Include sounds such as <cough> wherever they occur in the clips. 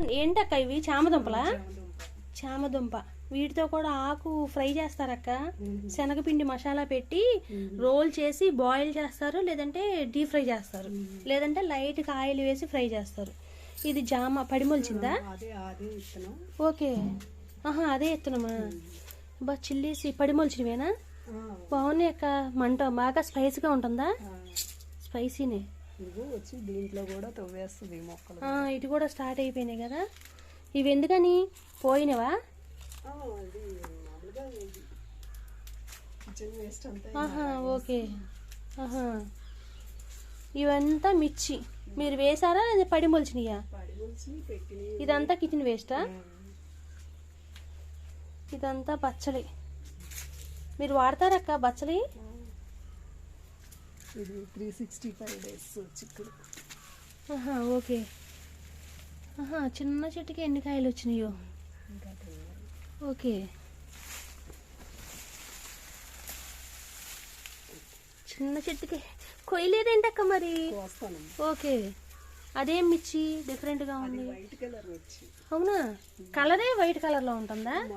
ఏంటక్క ఇవి? చామదుంపలా? చామదుంప. వీటితో కూడా ఆకు ఫ్రై చేస్తారక్క. శనగపిండి మసాలా పెట్టి రోల్ చేసి బాయిల్ చేస్తారు లేదంటే డీప్ ఫ్రై చేస్తారు. లేదంటే లైట్ ఆయిల్ వేసి ఫ్రై చేస్తారు. ఇది జామ పడిమొలిచిందా ఓకే. ఆహా అదే ఎత్తునమా బా చిల్లీసి పడిమొలిచినవేనా బాగున్నాయి అక్క మంట బాగా స్పైసీగా ఉంటుందా? స్పైసీనే. ఇదిగో వచ్చి దీంట్లో కూడా తవ్వేస్తుంది మొక్కలు. ఇటు కూడా స్టార్ట్ అయిపోయినాయి కదా? ఇవి ఎందుకని? పోయినవా? ఓకే. ఆహా. ఇవంతా మిర్చి. మీరు వేసారా అది పడి మొలిచినాయా? ఇదంతా కిచెన్ వేస్టా ఇదంతా బచ్చలి మీరు వాడతారక్క బచ్చలి ఇది త్రీ సిక్స్టీ ఫైవ్ డేస్ చిక్కుడు ఆహా ఓకే. ఆహా చిన్న చెట్టుకి ఎన్ని కాయలు వచ్చినాయో. ఓకే. చిన్న చెట్టుకి కొయ్యలేదేంటక్క మరి? ఓకే. అదేం మిర్చి? డిఫరెంట్గా ఉంది. వైట్ కలర్ వచ్చి. అవునా? కలరే వైట్ కలర్లో ఉంటుందా?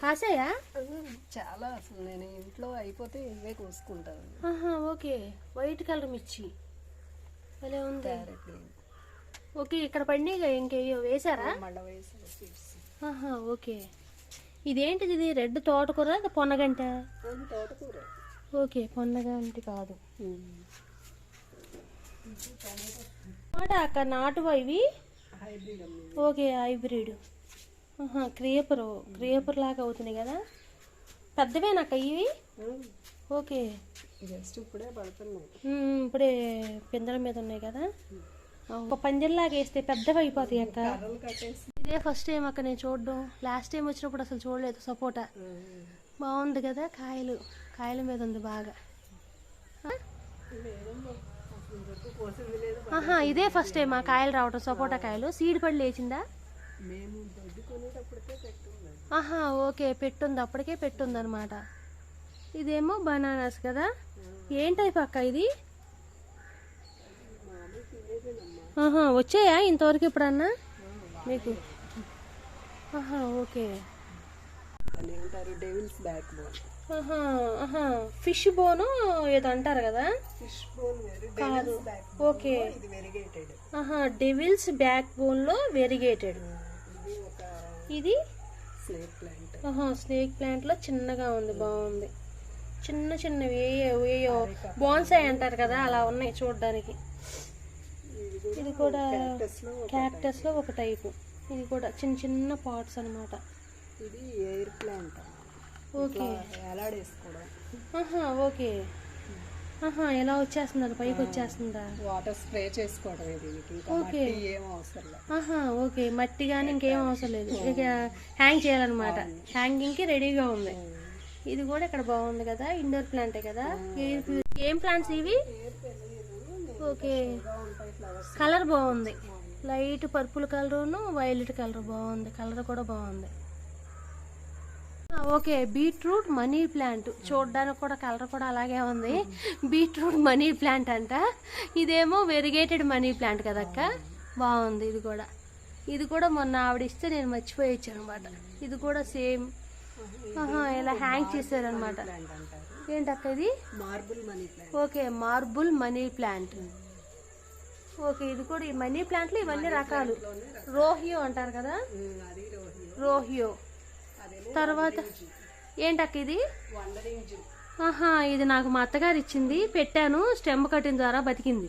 కాసాయా? చాలా అసలు నేను ఇంట్లో అయిపోతే ఇవే కోసుకుంటాను. ఆహా ఓకే. వైట్ కలర్ మిర్చి. భలే ఉంది. ఓకే ఇక్కడ పడి ఇంకేయో వేసారా? ఆహా ఓకే. ఇదేంటిది ఇది? రెడ్ తోటకూర పొన్నగంట? తోటకూర. ఓకే పొన్నగంటి కాదు. మాట అక్క నాటువా ఇవి? Okay hybrid. క్రియేపర్ క్రియేపర్ లాగా అవుతున్నాయి కదా? పెద్దవేనాక ఇవి? ఓకే. జస్ట్ ఇప్పుడే పడుతున్నాయి ఇప్పుడే పిందెల మీద ఉన్నాయి కదా? ఒక పందిరిలాగా వేస్తే పెద్దవి అయిపోతాయి అక్క. ఇదే ఫస్ట్ టైం అక్క నేను చూడడం. లాస్ట్ టైం వచ్చినప్పుడు అసలు చూడలేదు సపోటా. బాగుంది కదా కాయలు? కాయల మీద ఉంది బాగా. ఆహా ఇదే ఫస్ట్ టైం ఆ కాయలు రావటం సపోటా కాయలు. సీడ్ పడి లేచిందా? ఆహా ఓకే పెట్టుంది. అప్పటికే పెట్టుంది అనమాట ఇదేమో బనానాస్ కదా? ఏం టైప్ అక్క ఇది? ఆహా వచ్చాయా ఇంతవరకు ఎప్పుడన్నా? మీకు? ఆహా ఓకే. అంటారు డెవిల్స్ బ్యాక్ బోన్ ఫిష్ బోను ఏదో అంటారు కదా? ఫిష్ బోన్ కాదు. ఓకే. డెవిల్స్ బ్యాక్ బోన్లో వెరిగేటెడ్. ఇది స్నేక్ ప్లాంట్ స్నేక్ ప్లాంట్లో చిన్నగా ఉంది బాగుంది. చిన్న చిన్నవి ఏయో ఏయో. బోన్సాయి అంటారు కదా అలా ఉన్నాయి చూడడానికి. ఇది కూడా క్యాక్టస్లో ఒక క్యాక్టస్లో ఒక టైపు ఇది కూడా చిన్న చిన్న పాట్స్ అన్నమాట. ఇది ఎయిర్ ప్లాంట్ ఆహా ఓకే. ఆహా ఎలా వచ్చేస్తున్నారు పైకి వచ్చేస్తుందా? వాటర్ స్ప్రే చేసుకోవడం దీనికి ఓకే. మట్టి ఏం అవసరం లేదు. ఆహా ఓకే. మట్టి కానీ ఇంకేం అవసరం లేదు. ఇక హ్యాంగ్ చేయాలన్నమాట. హ్యాంగింగ్కి రెడీగా ఉంది. ఇది కూడా ఇక్కడ బాగుంది కదా? ఇండోర్ ప్లాంటే కదా? ఏ- ప్లాంట్స్ ఇవి? ఓకే. కలర్ బాగుంది. లైట్ పర్పుల్ కలరును వైలెట్ కలర్ బాగుంది. కలర్ కూడా బాగుంది. Okay beetroot money plant. చూడడానికి కూడా కలర్ కూడా అలాగే ఉంది. బీట్రూట్ మనీ ప్లాంట్ అంట. ఇదేమో వెరిగేటెడ్ మనీ ప్లాంట్ కదక్క? బాగుంది ఇది కూడా. ఇది కూడా మొన్న ఆవిడ ఇస్తే నేను మర్చిపోయి ఇచ్చాను అనమాట ఇది కూడా సేమ్. ఆహా ఇలా హ్యాంగ్ చేశారనమాట. ఏంటక్క ఇది? Marble money okay marble money plant. Okay ఇది కూడా ఈ మనీ ప్లాంట్లు ఇవన్నీ రకాలు. రోహియో అంటారు కదా? రోహియో. తర్వాత ఏంటక్క ఇది? ఆహా ఇది నాకు మా అత్తగారు ఇచ్చింది పెట్టాను స్టెమ్ కట్టిన ద్వారా బతికింది.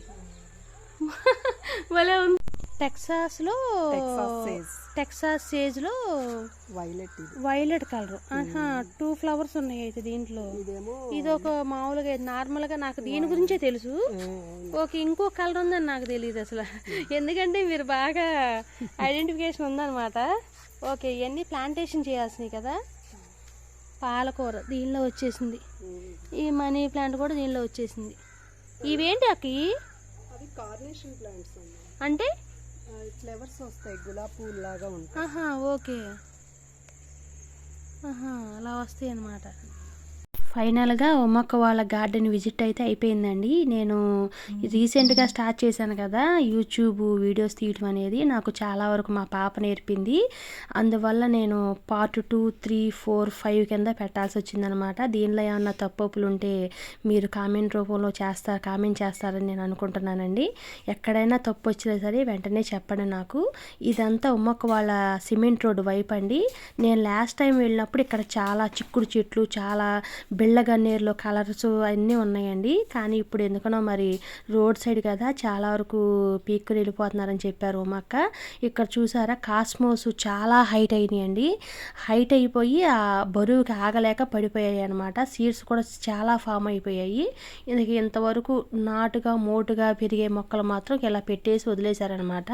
<laughs> భలే ఉంది. టెక్సాస్లో టెక్సాస్ సేజ్ టెక్సాస్ సేజ్లో వైలెట్ ఇది. Violet colour. ఆహా టూ ఫ్లవర్స్ ఉన్నాయి అయితే దీంట్లో. ఇది ఒక మామూలుగా నార్మల్గా నాకు దీని గురించే తెలుసు. ఓకే ఇంకో కలర్ ఉందని నాకు తెలియదు అసలు. ఎందుకంటే మీరు బాగా ఐడెంటిఫికేషన్ ఉందన్నమాట. ఓకే ఇవన్నీ ప్లాంటేషన్ చేయాల్సినవి కదా? పాలకూర దీనిలో వచ్చేసింది. ఈ మనీ ప్లాంట్ కూడా దీనిలో వచ్చేసింది. ఇవేంటి అక్కి? అంటే ఫ్లవర్స్ వస్తాయి గులాబీ పూలు లాగా ఉంటాయి. ఓకే. ఆహా అలా వస్తాయి అన్నమాట ఫైనల్గా ఉమ్మక్క వాళ్ళ గార్డెన్ విజిట్ అయితే అయిపోయిందండి. నేను రీసెంట్గా స్టార్ట్ చేశాను కదా యూట్యూబ్ వీడియోస్ తీయటం అనేది. నాకు చాలా వరకు మా పాప నేర్పింది. అందువల్ల నేను part two three four five కింద పెట్టాల్సి వచ్చిందనమాట. దీనిలో ఏమన్నా తప్పులు ఉంటే మీరు కామెంట్ రూపంలో చేస్తారు కామెంట్ చేస్తారని నేను అనుకుంటున్నానండి. ఎక్కడైనా తప్పు వచ్చినా సరే వెంటనే చెప్పండి నాకు. ఇదంతా ఉమ్మక్క వాళ్ళ సిమెంట్ రోడ్ వైపు అండి. నేను లాస్ట్ టైం వెళ్ళినప్పుడు ఇక్కడ చాలా చిక్కుడు చెట్లు చాలా బిళ్ళగన్నేరులో కలర్స్ అన్నీ ఉన్నాయండి. కానీ ఇప్పుడు ఎందుకనో మరి రోడ్ సైడ్ కదా చాలా వరకు పీక్కుని వెళ్ళిపోతున్నారని చెప్పారు ఉమ్మక్క ఇక్కడ చూసారా కాస్మోస్ చాలా హైట్ అయినాయండి. హైట్ అయిపోయి ఆ బరువుకి ఆగలేక పడిపోయాయి అనమాట సీడ్స్ కూడా చాలా ఫామ్ అయిపోయాయి. ఇది ఇంతవరకు నాటుగా మోటుగా పెరిగే మొక్కలు మాత్రం ఇలా పెట్టేసి వదిలేశారనమాట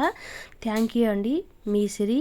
థ్యాంక్ యూ అండి. మీ సిరి